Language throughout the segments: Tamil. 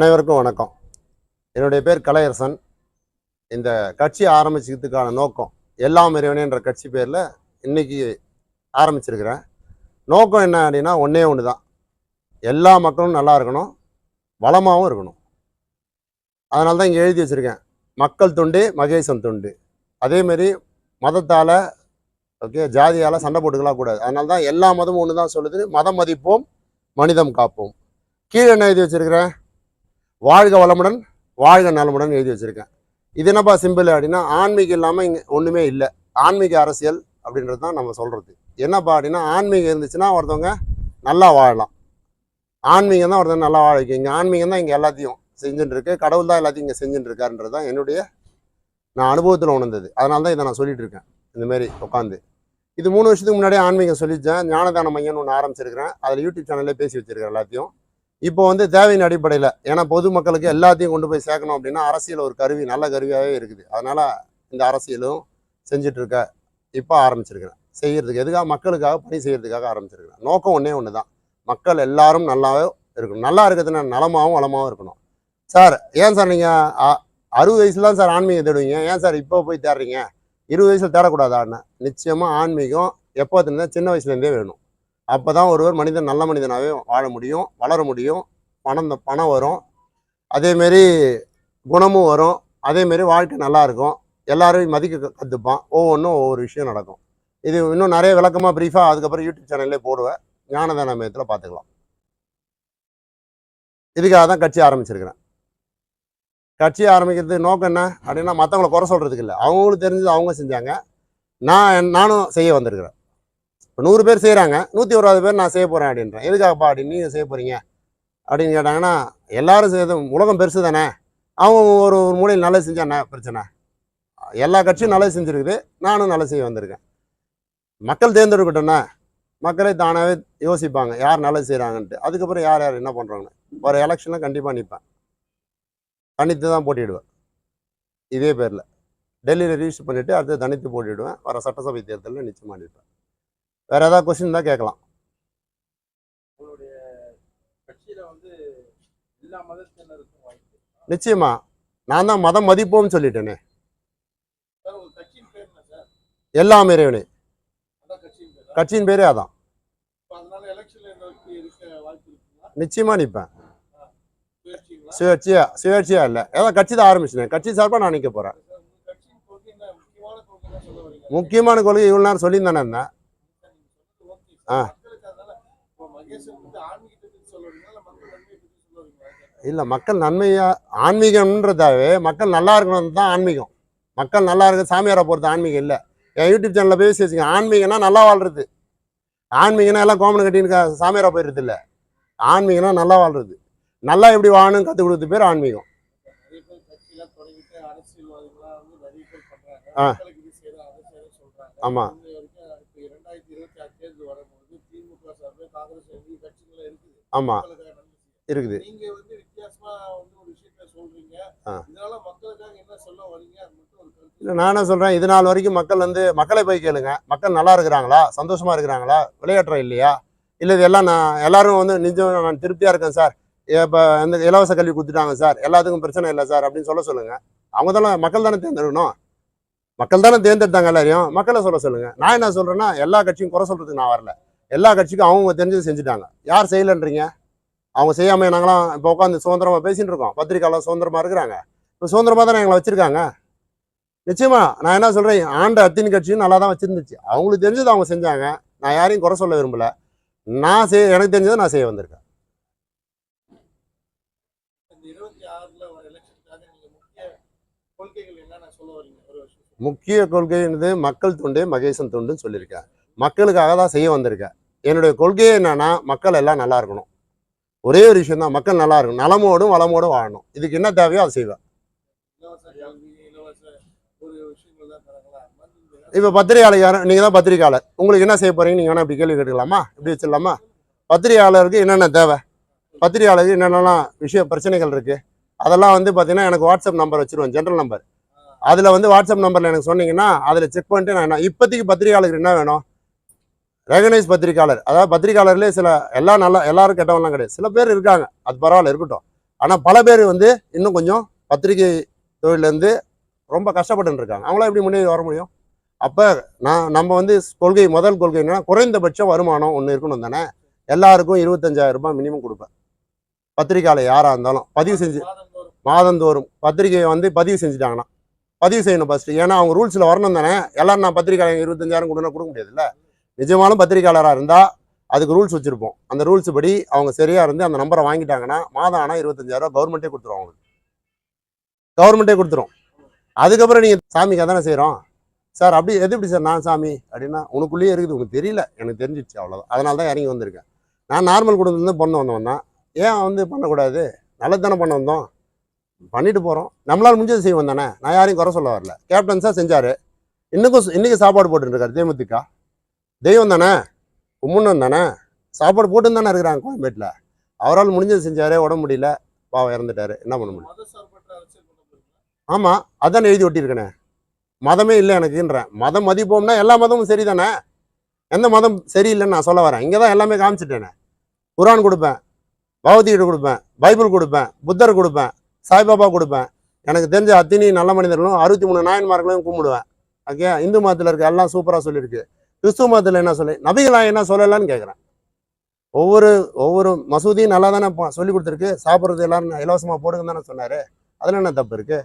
அனைவருக்கும் வணக்கம். என்னுடைய பேர் கலையரசன். இந்த கட்சி ஆரம்பிச்சதுக்கான நோக்கம் எல்லாம் இறைவனேன்ற கட்சி பேரில் இன்னைக்கு ஆரம்பிச்சிருக்கிறேன். நோக்கம் என்ன அப்படின்னா ஒன்றே ஒன்று தான் எல்லா மக்களும் நல்லா இருக்கணும். வளமாகவும் இருக்கணும். அதனால தான் இங்கே எழுதி வச்சுருக்கேன். மக்கள் தொண்டு மகேசன் தொண்டு. அதேமாரி மதத்தால் ஓகே ஜாதியால் சண்டை போட்டுக்கலாம் கூடாது. அதனால தான் எல்லா மதமும் ஒன்று தான் சொல்லுது. மதம் மதிப்போம் மனிதம் காப்போம். கீழே என்ன எழுதி வச்சிருக்கிறேன்? வாழ்க வளமுடன் வாழ்க நலமுடன் எழுதி வச்சுருக்கேன். இது என்னப்பா சிம்பிள் அப்படின்னா ஆன்மீகம் இல்லாமல் இங்கே ஒன்றுமே இல்லை. ஆன்மீக அரசியல் அப்படின்றது தான் நம்ம சொல்கிறது என்னப்பா அப்படின்னா ஆன்மீகம் இருந்துச்சுன்னா ஒருத்தவங்க நல்லா வாழலாம். ஆன்மீகம் தான் ஒருத்தவங்க நல்லா வாழ இங்கே ஆன்மீகம் தான் இங்கே எல்லாத்தையும் செஞ்சுட்டு இருக்கு கடவுள் தான் எல்லாத்தையும் இங்கே செஞ்சுட்டு இருக்காருன்றது தான் என்னுடைய நான் அனுபவத்தில் உணர்ந்தது. அதனால தான் இதை நான் சொல்லிட்டு இருக்கேன். இந்த மாதிரி உட்காந்து இது மூணு வருஷத்துக்கு முன்னாடியே ஆன்மீகம் சொல்லித்தேன் ஞானதான மையம்னு ஒன்று ஆரம்பிச்சிருக்கிறேன். அதில் யூடியூப் சேனல்லே பேசி வச்சுருக்கேன் எல்லாத்தையும். இப்போ வந்து தேவையின் அடிப்படையில் ஏன்னா பொதுமக்களுக்கு எல்லாத்தையும் கொண்டு போய் சேர்க்கணும் அப்படின்னா அரசியல் ஒரு கருவி நல்ல கருவியாகவே இருக்குது. அதனால் இந்த அரசியலும் செஞ்சிட்ருக்க இப்போ ஆரம்பிச்சிருக்கிறேன். செய்கிறதுக்கு எதுக்காக மக்களுக்காக பணி செய்கிறதுக்காக ஆரம்பிச்சிருக்கிறேன். நோக்கம் ஒன்றே ஒன்று தான் மக்கள் எல்லாரும் நல்லாவே இருக்கணும். நல்லா இருக்கிறதுனா நலமாகவும் வளமாகவும் இருக்கணும். சார் ஏன் சார் நீங்கள் அறுபது வயசுல தான் சார் ஆன்மீகம் தேடுவீங்க? ஏன் சார் இப்போ போய் தேடுறீங்க? இருபது வயசில் தேடக்கூடாதான்னு. நிச்சயமாக ஆன்மீகம் எப்போ தான் சின்ன வயசுலேருந்தே வேணும். அப்போ தான் ஒருவர் மனிதன் நல்ல மனிதனாகவே வாழ முடியும் வளர முடியும். பணம் பணம் வரும். அதேமாரி குணமும் வரும். அதேமாரி வாழ்க்கை நல்லாயிருக்கும் எல்லாரும் மதிக்க கற்றுப்பான் ஒவ்வொன்றும் ஒவ்வொரு விஷயம் நடக்கும். இது இன்னும் நிறைய விளக்கமாக ப்ரீஃபாக அதுக்கப்புறம் யூடியூப் சேனல்லே போடுவேன். ஞானதான மையத்தில் பார்த்துக்கலாம் இதுக்காக தான் கட்சி ஆரம்பிச்சிருக்கிறேன். கட்சி ஆரம்பிக்கிறது நோக்கம் என்ன அப்படின்னா மற்றவங்கள குறை சொல்கிறதுக்கு இல்லை. அவங்களுக்கு தெரிஞ்சது அவங்க செஞ்சாங்க. நான் நானும் செய்ய வந்திருக்கிறேன். இப்போ நூறு பேர் செய்கிறாங்க நூற்றி ஒருவது பேர் நான் செய்ய போகிறேன் அப்படின்றேன். எதுக்காகப்பா அப்படின்னு நீங்கள் செய்ய போகிறீங்க அப்படின்னு கேட்டாங்கன்னா எல்லாரும் செய்யறது உலகம் பெருசு தானே? அவங்க ஒரு ஒரு மூலையில் நல்லது செஞ்சா என்ன பிரச்சனை? எல்லா கட்சியும் நல்லது செஞ்சுருக்குது. நானும் நல்லது செய்ய வந்திருக்கேன். மக்கள் தேர்ந்தெடுக்கட்டும்னா மக்களே தானாகவே யோசிப்பாங்க. யார் நல்லது செய்கிறாங்கன்ட்டு அதுக்கப்புறம் யார் யார் என்ன பண்ணுறாங்கன்னு வர எலெக்ஷனில் கண்டிப்பாக நிற்பேன் தனித்து தான் போட்டிடுவேன் இதே பேரில். டெல்லியில் ரிஜிஸ்டர் பண்ணிவிட்டு அடுத்து தனித்து போட்டிடுவேன் வர சட்டசபை தேர்தலில் நிச்சயமாக நிற்பேன் வேறு ஏதாவது கொஸ்டின் தான் கேட்கலாம். நிச்சயமா. நான் தான் மதம் மதிப்போம்னு சொல்லிட்டேனே. எல்லாம் இறைவனே. கட்சியின் பேரே அதான். நிச்சயமா நிற்பேன் சுயேட்சியா சுயேட்சியா இல்லை. ஏதோ கட்சி தான் ஆரம்பிச்சினேன். கட்சி சார்பாக நான் நிற்க போகிறேன் முக்கியமான கொள்கை இவ்வளோ நேரம் சொல்லியிருந்தானே என்ன? ஆ. இல்லை மக்கள் நன்மையாக ஆன்மீகம்ன்றதாவே மக்கள் நல்லா இருக்கணும் தான் ஆன்மீகம். மக்கள் நல்லா இருக்க சாமியாரை பொறுத்த ஆன்மீகம் இல்லை. என் யூடியூப் சேனலில் பேசி வச்சுங்க ஆன்மீகம்னா நல்லா வாழ்றது. ஆன்மீகம்னா எல்லாம் கோமனை கட்டின்னு க- சாமியாரா போயிடுறது இல்லை. ஆன்மீகம்னா நல்லா வாழ்றது. நல்லா எப்படி வாழணும் கற்றுக் கொடுத்த பேர் ஆன்மீகம். ஆ. ஆமாம் ஒரு கருத்து. இல்லை நான் என்ன சொல்கிறேன் இது நாள் வரைக்கும் மக்கள் வந்து மக்களை போய் கேளுங்க. மக்கள் நல்லா இருக்கிறாங்களா? சந்தோஷமா இருக்கிறாங்களா? விளையாட்டுறோம் இல்லையா? இல்லை இது எல்லாம் நான் எல்லாரும் வந்து நிஜம் நான் திருப்தியாக இருக்கேன் சார். இப்போ இந்த இலவச கல்வி கொடுத்துட்டாங்க சார். எல்லாத்துக்கும் பிரச்சனை இல்லை சார் அப்படின்னு சொல்ல சொல்லுங்க. அவங்க தானே மக்கள் தானே தேர்ந்தெடுக்கணும். மக்கள் தானே தேர்ந்தெடுத்தாங்க எல்லாரையும். மக்களை சொல்ல சொல்லுங்க. நான் என்ன சொல்றேன்னா எல்லா கட்சியும் குறை சொல்றதுக்கு நான் வரல. எல்லா கட்சிக்கும் அவங்க தெரிஞ்சது செஞ்சுட்டாங்க. யார் செய்யலைன்றீங்க? அவங்க செய்யாம நாங்களாம் இப்போ உட்காந்து சுதந்திரமா பேசிட்டு இருக்கோம். பத்திரிக்கையாளர் சுதந்திரமா இருக்கிறாங்க. இப்போ சுதந்திரமா தானே எங்களை வச்சிருக்காங்க? நிச்சயமா நான் என்ன சொல்றேன்? ஆண்ட அத்தின் கட்சியும் நல்லா தான் வச்சிருந்துச்சு. அவங்களுக்கு தெரிஞ்சது அவங்க செஞ்சாங்க. நான் யாரையும் குறை சொல்ல விரும்பல. நான் செய் எனக்கு தெரிஞ்சதை நான் செய்ய வந்திருக்கேன். முக்கிய கொள்கைன்றது மக்கள் தொண்டு மகேசன் தொண்டுன்னு சொல்லியிருக்கேன் மக்களுக்காக தான் செய்ய வந்திருக்கேன் என்னுடைய கொள்கையே என்னன்னா மக்கள் எல்லாம் நல்லா இருக்கணும். ஒரே ஒரு விஷயம் தான் மக்கள் நல்லா இருக்கணும். நலமோடும் வளமோடும் வாழணும். இதுக்கு என்ன தேவையோ அதை செய்வேன். இப்போ பத்திரிகையாளர் நீங்கள் தான் பத்திரிகையாளர். உங்களுக்கு என்ன செய்ய போறீங்க? நீங்கள் வேணா இப்படி கேள்வி கேட்டுக்கலாமா? இப்படி வச்சிடலாமா? பத்திரிகையாளருக்கு என்னென்ன தேவை? பத்திரிகையாளருக்கு என்னென்னலாம் விஷய பிரச்சனைகள் இருக்குது அதெல்லாம் வந்து பார்த்தீங்கன்னா எனக்கு வாட்ஸ்அப் நம்பர் வச்சிருவேன் ஜென்ரல் நம்பர் அதில் வந்து வாட்ஸ்அப் நம்பரில் எனக்கு சொன்னீங்கன்னா அதில் செக் பண்ணிட்டு நான் என்ன இப்போதைக்கு பத்திரிகையாளருக்கு என்ன வேணும்? ரெகனைஸ் பத்திரிகையாளர் அதாவது பத்திரிகையாளர்லேயே சில எல்லாம் நல்லா எல்லாரும் கெட்டவங்களாம் கிடையாது. சில பேர் இருக்காங்க. அது பரவாயில்ல இருக்கட்டும். ஆனால் பல பேர் வந்து இன்னும் கொஞ்சம் பத்திரிகை தொழிலேருந்து ரொம்ப கஷ்டப்பட்டு இருக்காங்க அவங்களாம் எப்படி முன்னேறி வர முடியும்? அப்போ நான் நம்ம வந்து கொள்கை முதல் கொள்கை என்னென்னா குறைந்தபட்ச வருமானம் ஒன்று இருக்கணும் தானே? எல்லாருக்கும் இருபத்தஞ்சாயிரம் ரூபாய் மினிமம் கொடுப்பேன். பத்திரிக்கையாளர் யாராக இருந்தாலும் பதிவு செஞ்சு மாதந்தோறும் மாதந்தோறும் பத்திரிகையை வந்து பதிவு செஞ்சுட்டாங்கன்னா பதிவு செய்யணும் ஃபஸ்ட்டு ஏன்னா அவங்க ரூல்ஸில் வரணும் தானே? எல்லாரும் நான் பத்திரிக்கையாளர் இருபத்தஞ்சாயிரம் கொடுனா கொடுக்க முடியாதுல்ல? நிஜமாலும் பத்திரிக்கையாளராக இருந்தால் அதுக்கு ரூல்ஸ் வச்சுருப்போம். அந்த ரூல்ஸ் படி அவங்க சரியாக இருந்து அந்த நம்பரை வாங்கிட்டாங்கன்னா மாதம் ஆனால் இருபத்தஞ்சாயிரரூவா கவர்மெண்ட்டே கொடுத்துரும் அவங்களுக்கு. கவர்மெண்ட்டே கொடுத்துரும். அதுக்கப்புறம் நீங்கள் சாமிக்காக தானே செய்கிறோம் சார் அப்படி எது எப்படி சார் நான் சாமி? அப்படின்னா உனக்குள்ளேயே இருக்குது உனக்கு தெரியல. எனக்கு தெரிஞ்சிடுச்சு அவ்வளோதான் அதனால தான் இறங்கி வந்திருக்கேன். நான் நார்மல் குடும்பத்துலேருந்து பொண்ணு வந்தவன் தான். ஏன் வந்து பண்ணக்கூடாது? நல்லது தானே பண்ண வந்தோம். பண்ணிட்டு போகிறோம் நம்மளால் முடிஞ்சது செய்வோம் தானே. நான் யாரையும் குறை சொல்ல வரல. கேப்டன்ஸாக செஞ்சார். இன்னும் இன்றைக்கி சாப்பாடு போட்டுருக்காரு தேமுதிகா. தெய்வம் தானே? உம்முன்னம் தானே? சாப்பாடு போட்டு தானே இருக்கிறாங்க கோயம்பேட்டில். அவரால் முடிஞ்சது செஞ்சார் உடம்பு முடியல. பாவம் இறந்துட்டாரு. என்ன பண்ண முடியும்? ஆமாம் அதான் எழுதி ஒட்டியிருக்கேனே. மதமே இல்லை எனக்குன்றேன். மதம் மதிப்போம்னா எல்லா மதமும் சரி தானே எந்த மதம் சரியில்லைன்னு நான் சொல்ல வரேன். இங்கே தான் எல்லாமே காமிச்சிட்டேனே. குரான் கொடுப்பேன் பகவத்கீதை கொடுப்பேன் பைபிள் கொடுப்பேன் புத்தர் கொடுப்பேன் சாய்பாபா கொடுப்பேன். எனக்கு தெரிஞ்ச அத்தினி நல்ல மனிதர்களும் அறுபத்தி மூணு நாயன்மார்களையும் கும்பிடுவேன். ஓகே இந்து மதத்தில் இருக்க எல்லாம் சூப்பராக சொல்லியிருக்கு. கிறிஸ்துவ மதத்தில் என்ன சொல்லி நபிகளா என்ன சொல்லலான்னு கேட்குறேன் ஒவ்வொரு ஒவ்வொரு மசூதியும் நல்லா தானே சொல்லி கொடுத்துருக்கு சாப்பிட்றது எல்லாரும் இலவசமாக போடுங்கன்னு தானே சொன்னார். அதில் என்ன தப்பு இருக்குது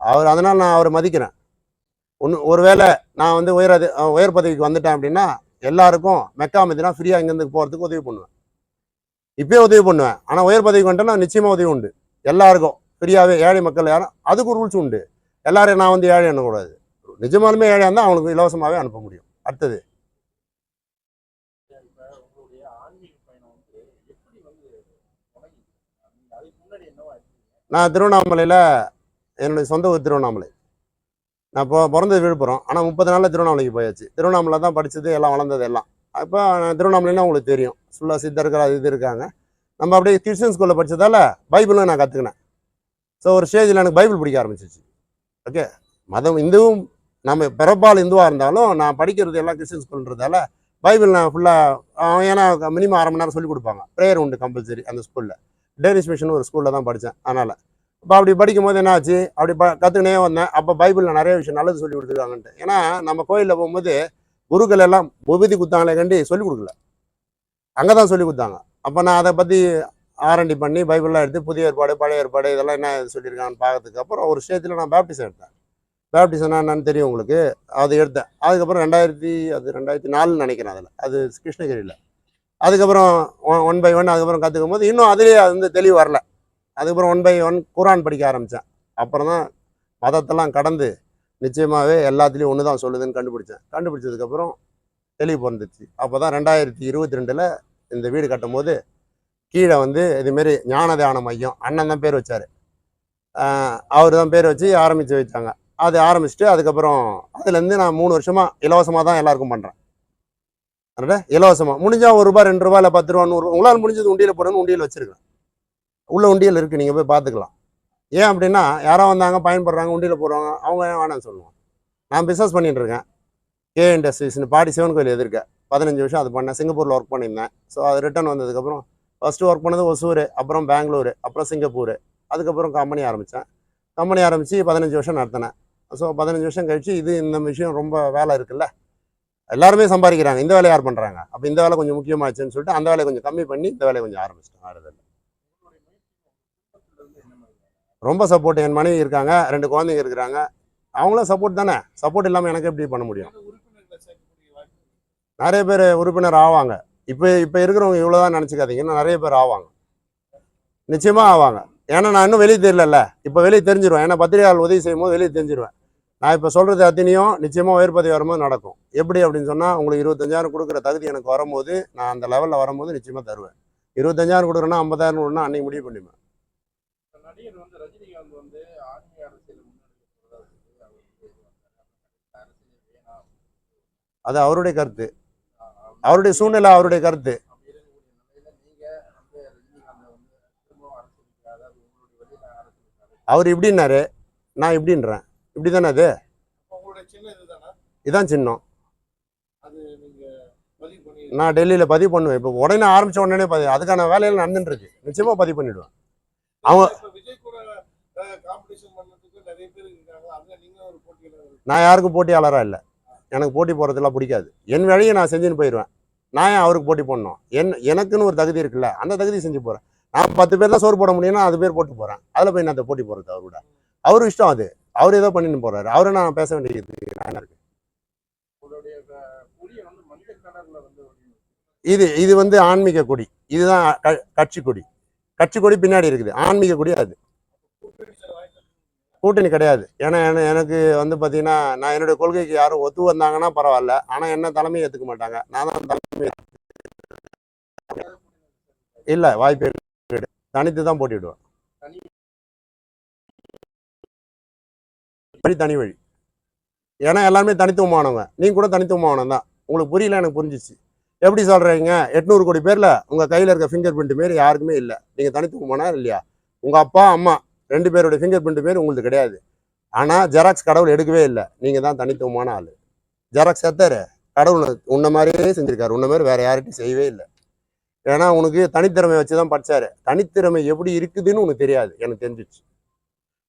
அவர் அதனால் நான் அவரை மதிக்கிறேன். ஒன்று ஒருவேளை நான் வந்து உயர் அது உயர் பதவிக்கு வந்துட்டேன் அப்படின்னா எல்லாருக்கும் மெக்கா மதினா ஃப்ரீயாக இங்கேருந்து போகிறதுக்கு உதவி பண்ணுவேன். இப்பயே உதவி பண்ணுவேன். ஆனால் உயர் பதவிக்கு வந்துட்டேன்னா நிச்சயமாக உதவி உண்டு. எல்லாருக்கும் ஃப்ரீயாகவே ஏழை மக்கள் யாரும் அதுக்கு ரூல்ஸ் உண்டு. எல்லாரையும் நான் வந்து ஏழை எண்ணக்கூடாது நிஜமாலுமே ஏழையாக இருந்தால் அவங்களுக்கு இலவசமாகவே அனுப்ப முடியும். அடுத்தது. நான் திருவண்ணாமலையில் என்னுடைய சொந்த ஊர் திருவண்ணாமலை. நான் இப்போ பிறந்தது விழுப்புரம். ஆனால் முப்பது நாளில் திருவண்ணாமலைக்கு போயாச்சு. திருவண்ணாமலை தான் படித்தது எல்லாம் வளர்ந்தது எல்லாம். இப்போ திருவண்ணாமலைன்னா உங்களுக்கு தெரியும். ஃபுல்லாக சித்தர்கள் அது இது இருக்காங்க. நம்ம அப்படியே கிறிஸ்டின் ஸ்கூலில் படித்ததால பைபிளும் நான் கற்றுக்கினேன் ஸோ ஒரு ஸ்டேஜில் எனக்கு பைபிள் பிடிக்க ஆரம்பிச்சிச்சு. ஓகே மதம் இந்துவும் நம்ம பிறப்பால் இந்துவாக இருந்தாலும் நான் படிக்கிறது எல்லாம் கிறிஸ்டின் ஸ்கூல்ன்றதால பைபிள் நான் ஃபுல்லாக ஏன்னா மினிமம் அரை மணி நேரம் சொல்லி கொடுப்பாங்க. ப்ரேயர் உண்டு கம்பல்சரி அந்த ஸ்கூலில். டேனிஷ் மிஷன் ஒரு ஸ்கூலில் தான் படித்தேன் அதனால். இப்போ அப்படி படிக்கும்போது என்ன ஆச்சு அப்படி ப கற்றுக்கினே வந்தேன். அப்போ பைபிளில் நிறைய விஷயம் நல்லது சொல்லி கொடுத்துருக்காங்கன்ட்டு. ஏன்னா நம்ம கோயிலில் போகும்போது குருக்கள் எல்லாம் உபதி குத்தாங்களே கண்டி சொல்லி கொடுக்கல. அங்கே தான் சொல்லி கொடுத்தாங்க. அப்போ நான் அதை பற்றி ஆரண்டி பண்ணி பைபிள்லாம் எடுத்து புதிய ஏற்பாடு பழைய ஏற்பாடு இதெல்லாம் என்ன சொல்லியிருக்காங்கன்னு பார்க்கறதுக்கு அப்புறம் ஒரு ஸ்டேஜில் நான் பேப்டிஸ் எடுத்தேன். பேப்டிசனா என்னன்னு தெரியும் உங்களுக்கு. அது எடுத்தேன். அதுக்கப்புறம் ரெண்டாயிரத்தி அது ரெண்டாயிரத்தி நாலுன்னு நினைக்கிறேன் அதில். அது கிருஷ்ணகிரியில். அதுக்கப்புறம் ஒன் பை ஒன் அதுக்கப்புறம் கற்றுக்கும் போது இன்னும் அதுலேயே அது வந்து தெளிவு வரல. அதுக்கப்புறம் ஒன் பை ஒன் குரான் படிக்க ஆரம்பித்தேன். அப்புறம் தான் மதத்தெல்லாம் கடந்து நிச்சயமாகவே எல்லாத்துலேயும் ஒன்று தான் சொல்லுதுன்னு கண்டுபிடிச்சேன் கண்டுபிடிச்சதுக்கப்புறம் தெளிவு பிறந்துச்சு அப்போ தான் ரெண்டாயிரத்தி இருபத்தி ரெண்டில் இந்த வீடு கட்டும் போது கீழே வந்து இதுமாரி ஞான தியான மையம் அண்ணன் தான் பேர் வச்சார். அவர் தான் பேர் வச்சு ஆரம்பித்து வச்சாங்க. அது ஆரம்பிச்சுட்டு அதுக்கப்புறம் அதுலேருந்து நான் மூணு வருஷமாக இலவசமாக தான் எல்லாருக்கும் பண்ணுறேன் அதனால் இலவசமாக முடிஞ்சால் ஒரு ரூபா ரெண்டு ரூபா இல்லை பத்து ரூபா நூறு உங்களால் முடிஞ்சது உண்டியல் போடணும் உண்டியல் வச்சுருக்கேன். உள்ள உண்டியல் இருக்குது நீங்கள் போய் பார்த்துக்கலாம். ஏன் அப்படின்னா யாரோ வந்தாங்க பயன்படுறாங்க உண்டியில் போடுறாங்க அவங்க ஏன் வேணாம்னு சொல்லுவாங்க. நான் பிஸ்னஸ் பண்ணிட்டு இருக்கேன். கே இண்டஸ்ட்ரீஸ்னு பாடி சிவன் கோயில் எதிர்க்க. பதினஞ்சு வருஷம் அது பண்ணேன். சிங்கப்பூரில் ஒர்க் பண்ணியிருந்தேன். ஸோ அது ரிட்டர்ன் வந்ததுக்கப்புறம் ஃபஸ்ட்டு ஒர்க் பண்ணது ஒசூர் அப்புறம் பெங்களூரு அப்புறம் சிங்கப்பூர் அதுக்கப்புறம் கம்பெனி ஆரம்பித்தேன் கம்பெனி ஆரம்பித்து பதினஞ்சு வருஷம் நடத்தினேன். ஸோ பதினஞ்சு வருஷம் கழிச்சு இது இந்த விஷயம் ரொம்ப வேலை இருக்குல்ல? எல்லாருமே சம்பாதிக்கிறாங்க. இந்த வேலையை யார் பண்ணுறாங்க அப்போ இந்த வேலை கொஞ்சம் முக்கியமாச்சுன்னு சொல்லிட்டு அந்த வேலையை கொஞ்சம் கம்மி பண்ணி இந்த வேலையை கொஞ்சம் ஆரம்பிச்சிட்டேன் வேறு ரொம்ப சப்போர்ட் என் மனைவி இருக்காங்க. ரெண்டு குழந்தைங்க இருக்கிறாங்க. அவங்களும் சப்போர்ட் தானே? சப்போர்ட் இல்லாமல் எனக்கு எப்படி பண்ண முடியும்? நிறைய பேர் உறுப்பினர் ஆவாங்க. இப்போ இப்போ இருக்கிறவங்க இவ்வளோதான் நினச்சிக்காதீங்கன்னா நிறைய பேர் ஆவாங்க. நிச்சயமாக ஆவாங்க. ஏன்னா நான் இன்னும் வெளியே தெரியலல்ல. இப்போ வெளியே தெரிஞ்சிருவேன். ஏன்னா பத்திரிகையாளர் உதவி செய்யும் போது வெளியே தெரிஞ்சிருவேன். நான் இப்போ சொல்கிறது அத்தனையும் நிச்சயமாக உயர்பதவி வரும்போது நடக்கும். எப்படி அப்படின்னு சொன்னால் உங்களுக்கு இருபத்தஞ்சாயிரம் கொடுக்குற தகுதி எனக்கு வரும்போது நான் அந்த லெவலில் வரும்போது நிச்சயமாக தருவேன். இருபத்தஞ்சாயிரம் கொடுக்குறேன்னா ஐம்பதாயிரம் கொடுனா அன்னைக்கு முடிவு பண்ணிப்பேன். வந்து அது அவருடைய கருத்து. அவருடைய சூழ்நிலை அவருடைய கருத்து அப்படி இருக்கக்கூடிய நிலையில நீங்க வந்து ரஜினிகாந்த் வந்து திரும்பவும் அரசியலுக்கு அதாவது உங்களுடைய வழியில அரசியலுக்கு அவர் இப்படின்னாரு நான் இப்படின்றேன். இப்படி தானே அது இதுதானா? இதான் சின்னம். நான் டெல்லியில் பதிவு பண்ணுவேன். இப்போ உடனே ஆரம்பிச்ச உடனே பதிவு அதுக்கான வேலையெல்லாம் நடந்துட்டு இருக்கு நிச்சயமாக பதிவு பண்ணிடுவேன். அவங்க நான் யாருக்கும் போட்டியாளராக இல்லை. எனக்கு போட்டி போடுறதெல்லாம் பிடிக்காது. என் வேலையை நான் செஞ்சுன்னு போயிடுவேன். நான் ஏன் அவருக்கு போட்டி போடணும்? என் எனக்குன்னு ஒரு தகுதி இருக்குல்ல. அந்த தகுதி செஞ்சு போகிறேன் நான் பத்து பேர் தான் சோறு போட முடியும்னா அது பேர் போட்டு போகிறேன் அதில் போய் நான் போட்டி போடுறது அவரோட அவரு அவர் இஷ்டம் அது. அவர் ஏதோ பண்ணின்னு போறாரு. அவரை நான் பேச வேண்டியது நான் என்ன இருக்கு? இது இது வந்து ஆன்மீக கொடி. இதுதான் க- கட்சி கொடி. கட்சி கொடி பின்னாடி இருக்குது. ஆன்மீக கொடி அது. கூட்டணி கிடையாது. ஏன்னா எனக்கு வந்து பார்த்தீங்கன்னா நான் என்னுடைய கொள்கைக்கு யாரும் ஒத்து வந்தாங்கன்னா பரவாயில்ல. ஆனால் என்ன தலைமை ஏற்றுக்க மாட்டாங்க. நான் தான் தலைமை இல்லை வாய்ப்பு தனித்து தான் போட்டிடுவேன் வழி தனி வழி. ஏன்னா எல்லாருமே தனித்துவமானவங்க. நீங்கள் கூட தனித்துவமானவன் தான். உங்களுக்கு புரியல எனக்கு புரிஞ்சிச்சு. எப்படி சொல்கிறீங்க எட்நூறு கோடி பேரில் உங்கள் கையில் இருக்க ஃபிங்கர் பிரிண்ட் மாரி யாருக்குமே இல்லை. நீங்கள் தனித்துவமானா இல்லையா? உங்கள் அப்பா அம்மா ரெண்டு பேருடைய ஃபிங்கர் பிரிண்ட் மாரி உங்களுக்கு கிடையாது. ஆனால் ஜெராக்ஸ் கடவுள் எடுக்கவே இல்லை. நீங்கள் தான் தனித்துவமான ஆள். ஜெராக்ஸ் எத்தாரு? கடவுள் உன்ன மாதிரியே செஞ்சுருக்காரு. உன்ன மாதிரி வேறு யார்கிட்டையும் செய்யவே இல்லை. ஏன்னா உனக்கு தனித்திறமை வச்சு தான் படிச்சாரு. தனித்திறமை எப்படி இருக்குதுன்னு உனக்கு தெரியாது. எனக்கு தெரிஞ்சிச்சு.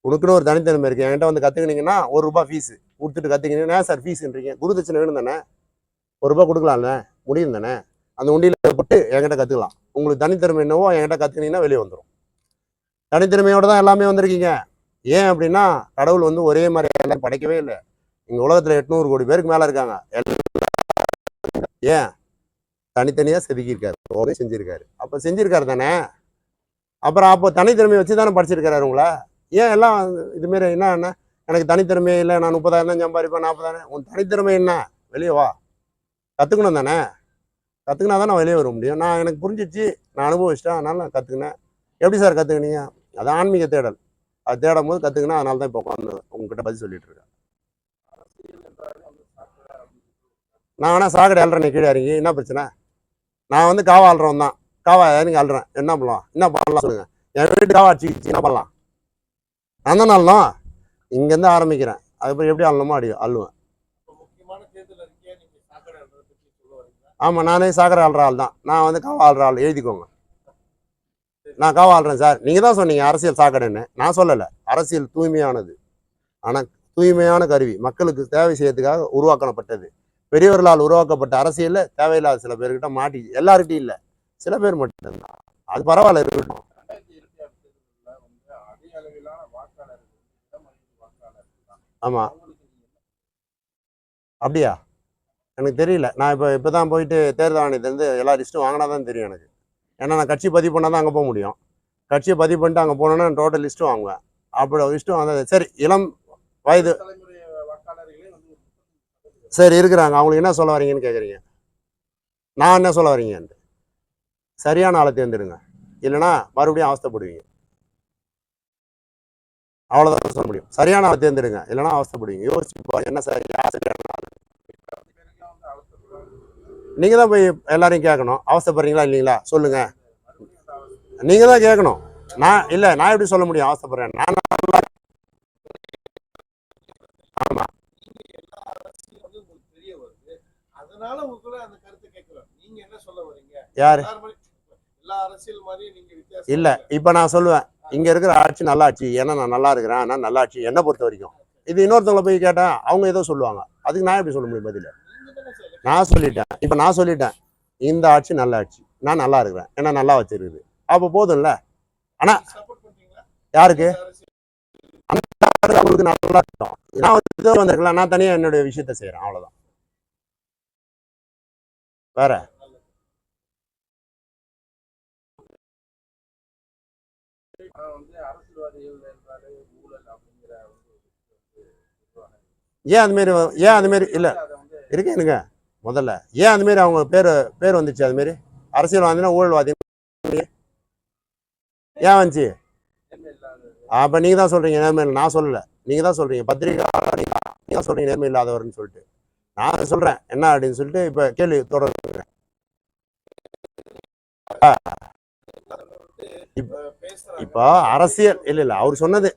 உனக்குன்னு ஒரு தனித்திறமை இருக்குது என்கிட்ட வந்து கற்றுக்கினீங்கன்னா ஒரு ரூபாய் ஃபீஸு கொடுத்துட்டு கற்றுக்கினீங்கன்னா சார் ஃபீஸுன்றீங்க குருதட்சணை வேணும் தானே? ஒரு ரூபாய் கொடுக்கலாம்ல? முடியும் தானே? அந்த உண்டியில் போட்டு என்கிட்ட கற்றுக்கலாம் உங்களுக்கு தனித்திறமை என்னவோ என்கிட்ட கற்றுக்கினீங்கன்னா வெளியே வந்துடும் தனித்திறமையோட தான் எல்லாமே வந்திருக்கீங்க. ஏன் அப்படின்னா கடவுள் வந்து ஒரே மாதிரி எல்லாம் படைக்கவே இல்லை. இங்கே உலகத்தில் எட்நூறு கோடி பேருக்கு மேலே இருக்காங்க. ஏன்? தனித்தனியாக செதுக்கியிருக்காரு. ஓகே செஞ்சுருக்காரு. அப்போ செஞ்சுருக்காரு தானே? அப்புறம் அப்போ தனித்திறமையை வச்சு தானே படிச்சிருக்காரு உங்களை? ஏன் எல்லாம் இதுமாரி என்ன என்ன? எனக்கு தனித்திறமை இல்லை. நான் முப்பதாயிரம் தான் சம்பாதிப்பேன் நாற்பதாயிரம் உன் தனித்திறமை என்ன? வெளியே வா. கற்றுக்கணும் தானே? கற்றுக்கினா தான் நான் வெளியே வர முடியும். நான் எனக்கு புரிஞ்சிச்சு. நான் அனுபவிச்சிட்டேன். அதனால் நான் கற்றுக்கினேன் எப்படி சார் கற்றுக்கினீங்க அது ஆன்மீக தேடல். அது தேடும் போது கற்றுக்கினா அதனால தான் இப்போ உட்காந்து உங்ககிட்ட பதில் சொல்லிட்டு இருக்கேன். நான் வேணா சாக்கடை அல்றேன் கீழே இறங்கி என்ன பிரச்சனை? நான் வந்து காவா ஆள்றவன் தான். காவா எனக்கு ஆள்றேன்? என்ன பண்ணலாம்? என்ன பண்ணலாம் சொல்லுங்க. என் வீட்டு காவா அடிச்சு என்ன பண்ணலாம்? அந்த நாள்லாம் இங்கேருந்து ஆரம்பிக்கிறேன். அதுக்கப்புறம் எப்படி அள்ளணுமோ அடி அள்ளுவேன் ஆமாம் நானே சாக்கடை ஆள்ற ஆள் தான். நான் வந்து காவா ஆள்ற ஆள். எழுதிக்கோங்க. நான் காவா ஆள்றேன் சார். நீங்கள் தான் சொன்னீங்க அரசியல் சாக்கடைன்னு நான் சொல்லலை. அரசியல் தூய்மையானது. ஆனால் தூய்மையான கருவி. மக்களுக்கு தேவை செய்யறதுக்காக உருவாக்கப்பட்டது. பெரியவர்களால் உருவாக்கப்பட்ட அரசியலில் தேவையில்லாத சில பேர்கிட்ட மாட்டி எல்லார்கிட்டையும் இல்லை. சில பேர் மட்டும்தான். அது பரவாயில்ல இருக்கட்டும். ஆமாம் அப்படியா? எனக்கு தெரியல. நான் இப்போ இப்போ தான் போயிட்டு தேர்தல் ஆணையத்துலேருந்து எல்லா லிஸ்ட்டும் வாங்கினா தான் தெரியும் எனக்கு. ஏன்னா நான் கட்சி பதிவு பண்ணால் தான் அங்கே போக முடியும். கட்சியை பதிவு பண்ணிட்டு அங்கே போனோன்னா டோட்டல் லிஸ்ட்டும் வாங்குவேன். அப்படி லிஸ்ட்டும் வந்தது. சரி இளம் வயது தலைமுறை வாக்காளர்களே வந்து ஒரு முப்பது சரி இருக்கிறாங்க. அவங்களுக்கு என்ன சொல்ல வரீங்கன்னு கேட்குறீங்க நான் என்ன சொல்ல வரீங்கன்ட்டு சரியான ஆளை தேர்ந்தெடுங்க. இல்லைன்னா மறுபடியும் அவஸ்தைப்படுவீங்க. அவ்வளோதான் சொல்ல முடியும். சரியான ஆளை தேர்ந்தெடுங்க. இல்லைன்னா அவஸ்தைப்படுவீங்க. யோசிச்சு என்ன சார் சரியான தான் போய் எல்லாரையும் கேட்கணும். அவஸ்தைப்படுறீங்களா இல்லைங்களா? சொல்லுங்கள் நீங்கள் தான் கேட்கணும். நான் இல்லை நான் எப்படி சொல்ல முடியும்? அவஸ்தைப்படுறேன். நான் நல்லா ஆமா எல்லா அரசியலும் வந்து உங்களுக்கு தெரிய வருது அதனால உங்களுக்குள்ள அந்த கருத்தை கேட்கிறோம். நீங்க என்ன சொல்ல வரீங்க? யாரு? எல்லா அரசியல் மாதிரியும் நீங்க வித்தியாசம் இல்ல இப்ப நான் சொல்லுவேன். இங்க இருக்கிற ஆட்சி நல்லாட்சி ஏன்னா நான் நல்லா இருக்கிறேன். ஆனால் நல்லாட்சி என்ன பொறுத்த வரைக்கும். இது இன்னொருத்தவங்கள போய் கேட்டா அவங்க ஏதோ சொல்லுவாங்க. அதுக்கு நான் எப்படி சொல்ல முடியும் பதில்? நான் சொல்லிட்டேன். இப்ப நான் சொல்லிட்டேன். இந்த ஆட்சி நல்ல ஆட்சி நான் நல்லா இருக்கிறேன். ஏன்னா நல்லா வச்சிருக்குது. அப்போ போதும்ல? பண்றீங்களா? யாருக்கு? அவங்களுக்கு நல்லா இருக்கும் நான் வந்திருக்கலாம் நான் தனியா என்னுடைய விஷயத்த செய்யறேன் அவ்வளவுதான். வேற ஏன் அதுமாரி ஏன் அதுமாரி இல்லை. இருக்கு எனக்கு. முதல்ல. ஏன் அதுமாரி அவங்க பேர் பேர் வந்துச்சு அதுமாரி அரசியல் அரசியல்வாதினா ஊழல்வாதி. ஏன் வந்துச்சு? அப்போ நீங்கள் தான் சொல்கிறீங்க நேர்மையில். நான் சொல்லலை. நீங்கள் தான் சொல்கிறீங்க பத்திரிகை நீங்கள் தான் சொல்கிறீங்க நேர்மை இல்லாதவர்னு சொல்லிட்டு. நான் சொல்றேன். என்ன அப்படின்னு சொல்லிட்டு இப்ப கேள்வி பேசுறாங்க இப்போ அரசியல் இல்ல இல்ல அவர் சொன்னது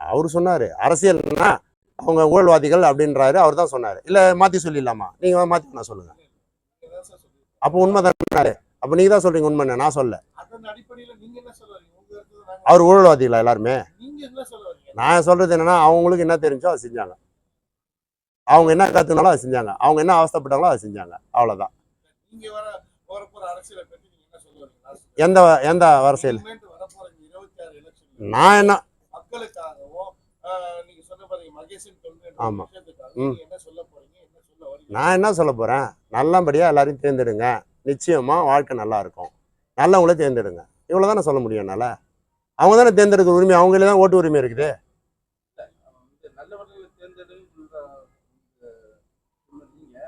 அவர் சொன்னாரு. அரசியல்னா அவங்க ஊழல்வாதிகள் அப்படின்றாரு அவர் தான் சொன்னாரு. இல்ல மாத்தி சொல்லிடலாமா? நீங்க மாத்தி நான் சொல்லுங்க. நீங்க தான் சார் சொல்றீங்க. அப்போ உண்மை தானே? அப்ப நீங்க தான் சொல்றீங்க உண்மை நான் சொல்ல. அவர் ஊழல்வாதிகளா எல்லாருமே? நான் சொல்றது என்னன்னா அவங்களுக்கு என்ன தெரிஞ்சோ அதை செஞ்சாங்க. அவங்க என்ன கத்துனாலும் அதை செஞ்சாங்க. அவங்க என்ன அவஸ்தைப்பட்டாங்களோ அதை செஞ்சாங்க. சொல்றேன். எந்த எந்த அரசியல்? நான் என்ன? மக்களுக்காகவும் ஆஹ், நீங்க சொன்ன பாருங்க மகேஷன் தொண்டு என்ற ஆமா. விஷயத்துக்காக ம். நான் என்ன சொல்ல போறேன்? நல்லபடியா எல்லாரையும் தேர்ந்தெடுங்க. நிச்சயமா வாழ்க்கை நல்லா இருக்கும். நல்லவங்கள தேர்ந்தெடுங்க. இவ்வளவுதானே சொல்ல முடியும் என்னால? அவங்க தானே தேர்ந்தெடுக்கிற உரிமை அவங்களே தான் ஓட்டு உரிமை இருக்குது இந்த நல்லவர்களை தேர்ந்தெடுன்னு சொல்ற, இந்த சொன்ன நீங்க ஆ. ஆஹ், நல்லவராகி என்ன தேர்ந்தெடுங்க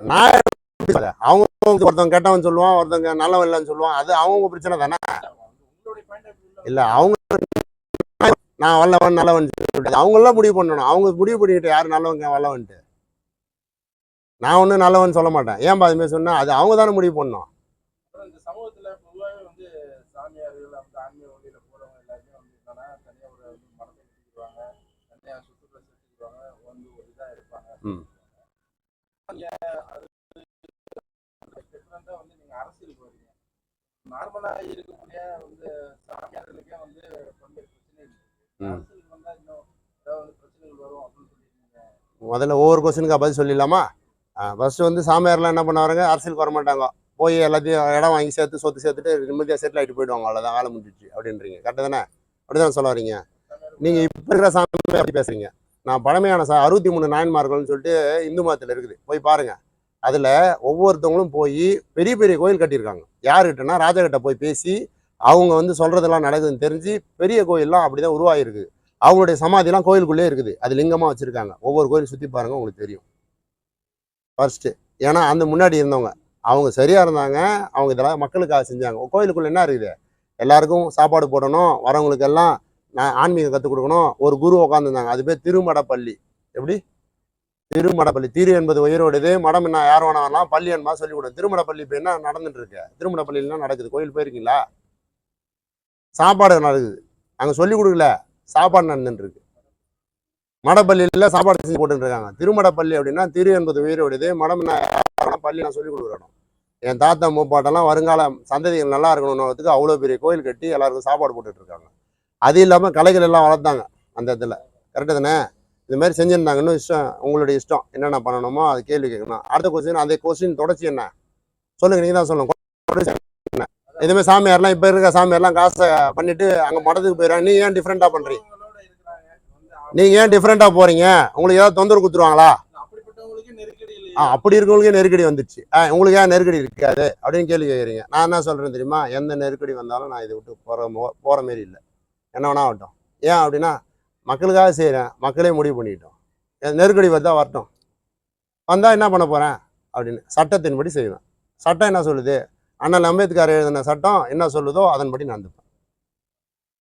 நான் அவங்க ஒருத்தவங்க கெட்டவன் சொல்லுவான் ஒருத்தவங்க நல்லவன் இல்லைன்னு சொல்லுவான். அது அவங்க பிரச்சனை தானே? இல்லை இல்ல அவங்க நான் வல்லவன் நல்லவன் சொல்லிட்டு. அவங்கெல்லாம் முடிவு பண்ணணும். அவங்க முடிவு பண்ணிக்கிட்டு யார் நல்லவங்க வல்லவன்ட்டு. நான் ஒன்றும் நல்லவன் சொல்ல மாட்டேன். ஏன்பா அதுமாரி மாதிரி சொன்னா அது அவங்க தானே முடிவு பண்ணும் சமூகத்துல வந்து சாமியார்கள் அந்த ஆன்மீக எல்லாருமே வந்து ஒரு ம். நார்மலா இருக்கக்கூடிய வந்து சாமியார்களுக்கே வந்து பல்வேறு பிரச்சனை இருக்கு ம். அரசியலுக்கு வந்தா இன்னும் ஏதாவது வந்து பிரச்சனைகள் வரும் அப்படின்னு சொல்லியிருக்கீங்க முதல்ல ஒவ்வொரு கொஸ்டினுக்கு பதில் சொல்லிடலாமா? ஃபர்ஸ்ட் வந்து சாமியார்லாம் என்ன பண்ணுவாங்க அரசியலுக்கு வர மாட்டாங்க. போய் எல்லாத்தையும் இடம் வாங்கி சேர்த்து சொத்து சேர்த்துட்டு நிம்மதியாக செட்டில் ஆகிட்டு போயிடுவாங்க. அவ்வளோதான் வேலை முடிஞ்சிச்சு அப்படின்றீங்க. கரெக்டு தானே? அப்படி தானே சொல்ல வரீங்க? நீங்கள் இப்போ இருக்கிற சாமி அப்படி பேசுறீங்க. நான் பழமையான சார் அறுபத்தி மூணு நாயன்மார்கள்னு சொல்லிட்டு இந்து மதத்தில் இருக்குது. போய் பாருங்க. அதில் ஒவ்வொருத்தவங்களும் போய் பெரிய பெரிய கோயில் கட்டியிருக்காங்க. யாருக்கிட்டனா ராஜாக்கிட்ட போய் பேசி அவங்க வந்து சொல்கிறதெல்லாம் நடக்குதுன்னு தெரிஞ்சு பெரிய கோயில்லாம் அப்படிதான் உருவாகிருக்கு அவங்களுடைய சமாதிலாம் கோயிலுக்குள்ளே இருக்குது. அது லிங்கமாக வச்சுருக்காங்க. ஒவ்வொரு கோயில் சுற்றி பாருங்கள் உங்களுக்கு தெரியும். ஃபர்ஸ்ட்டு ஏன்னா அந்த முன்னாடி இருந்தவங்க. அவங்க சரியாக இருந்தாங்க. அவங்க இதெல்லாம் மக்களுக்காக செஞ்சாங்க. கோயிலுக்குள்ளே என்ன இருக்குது? எல்லாருக்கும் சாப்பாடு போடணும். வரவங்களுக்கு எல்லாம் நான் ஆன்மீகம் கற்றுக் கொடுக்கணும். ஒரு குரு உட்காந்துருந்தாங்க அது பேர் திருமடப்பள்ளி. எப்படி? திருமடப்பள்ளி. திரு என்பது உயிரோடுது. மடம் என்ன யார் வேணா வரலாம் பள்ளி என்பா சொல்லிக் கொடுங்க திருமடப்பள்ளி இப்போ என்ன நடந்துட்டு இருக்கு திருமடப்பள்ளிலாம் நடக்குது? கோயில் போயிருக்கீங்களா? சாப்பாடு நடக்குது. அங்கே சொல்லி கொடுக்கல. சாப்பாடு நடந்துட்டு இருக்கு மடப்பள்ளியில் சாப்பாடு செஞ்சு போட்டுருக்காங்க திருமடப்பள்ளி அப்படின்னா திரு என்பது உயிரோடுது. மடம் என்ன யார் பள்ளி நான் சொல்லி கொடுக்குறோம் என் தாத்தா மூப்பாட்டெல்லாம் வருங்கால சந்ததிகள் நல்லா இருக்கணும்னு அவ்வளோ பெரிய கோயில் கட்டி எல்லாருக்கும் சாப்பாடு போட்டுட்டு இருக்காங்க அது இல்லாமல் கலைகள் எல்லாம் வளர்த்தாங்க அந்த இடத்துல கரெக்டு தானே? இது மாதிரி செஞ்சுருந்தாங்க இன்னும் இஷ்டம் உங்களுடைய இஷ்டம். என்னென்ன பண்ணணுமோ அது கேள்வி கேட்கணும். அடுத்த கொஸ்டின் அந்த கொஸ்டின் தொடர்ச்சி என்ன? சொல்லுங்கள் நீங்கள் தான் சொல்லணும். என்ன? இதுமாதிரி சாமியார்லாம் இப்போ இருக்க சாமியார்லாம் காசை பண்ணிவிட்டு அங்கே மடத்துக்கு போயிடறாங்க. நீ ஏன் டிஃப்ரெண்ட்டாக பண்ணுறீங்க நீங்கள் ஏன் டிஃப்ரெண்ட்டாக போகிறீங்க உங்களுக்கு ஏதாவது தொந்தரவு கொடுத்துருவாங்களா? ஆ அப்படி இருக்கவங்களுக்கே நெருக்கடி வந்துடுச்சு ஆ உங்களுக்கு ஏன் நெருக்கடி இருக்காது? அப்படின்னு கேள்வி கேட்குறீங்க. நான் என்ன சொல்கிறேன் தெரியுமா? எந்த நெருக்கடி வந்தாலும் நான் இதை விட்டு போகிற போகிற மாரி இல்லை. என்ன வேணா ஆகட்டும் ஏன் அப்படின்னா மக்களுக்காக செய்கிறேன் மக்களே முடிவு பண்ணிட்டோம். நெருக்கடி வந்தால் வரட்டும். வந்தால் என்ன பண்ண போகிறேன் அப்படின்னு சட்டத்தின்படி செய்வேன். சட்டம் என்ன சொல்லுது? அண்ணல் அம்பேத்கர் எழுதின சட்டம் என்ன சொல்லுதோ அதன்படி நடந்துப்பேன்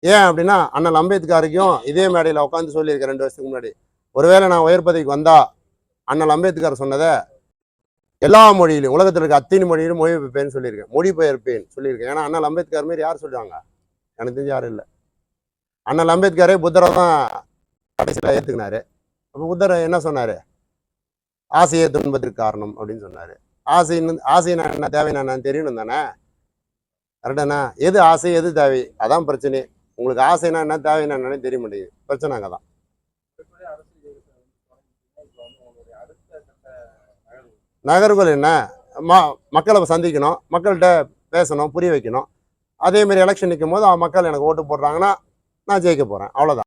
ஏன் அப்படின்னா அண்ணல் அம்பேத்கருக்கும் இதே மேடையில் உட்காந்து சொல்லியிருக்கேன் ரெண்டு வருஷத்துக்கு முன்னாடி ஒருவேளை நான் உயர் பதவிக்கு வந்தால் அண்ணல் அம்பேத்கர் சொன்னதை எல்லா மொழியிலும் உலகத்தில் இருக்க அத்தனை மொழியிலும் மொழிபெயர்ப்பேன்னு சொல்லியிருக்கேன். மொழிபெயர்ப்பேன் சொல்லியிருக்கேன். ஏன்னா அண்ணல் அம்பேத்கர் மாரி யார் சொல்கிறாங்க எனக்கு தெரிஞ்சு யாரும் இல்லை. அண்ணல் அம்பேத்கரே புத்தரை தான் கடைசியில் ஏற்றுக்கினாரு அப்போ புத்தர் என்ன சொன்னார்? ஆசையே துன்பத்திற்கு காரணம் அப்படின்னு சொன்னார். ஆசை ஆசைனா என்ன தேவைன்னா என்னன்னு தெரியணும் தானே? கரெக்டாண்ணா எது ஆசை எது தேவை? அதான் பிரச்சனை. உங்களுக்கு ஆசைனா என்ன தேவைன்னா என்னன்னு தெரிய மாட்டேங்குது பிரச்சனை அங்கே தான் நகர்வுகள் என்ன? ம மக்களை சந்திக்கணும் மக்கள்கிட்ட பேசணும் புரிய வைக்கணும். அதேமாரி எலெக்ஷன் நிற்கும் போது மக்கள் எனக்கு ஓட்டு போடுறாங்கன்னா நான் ஜெயிக்க போகிறேன் அவ்வளோதான்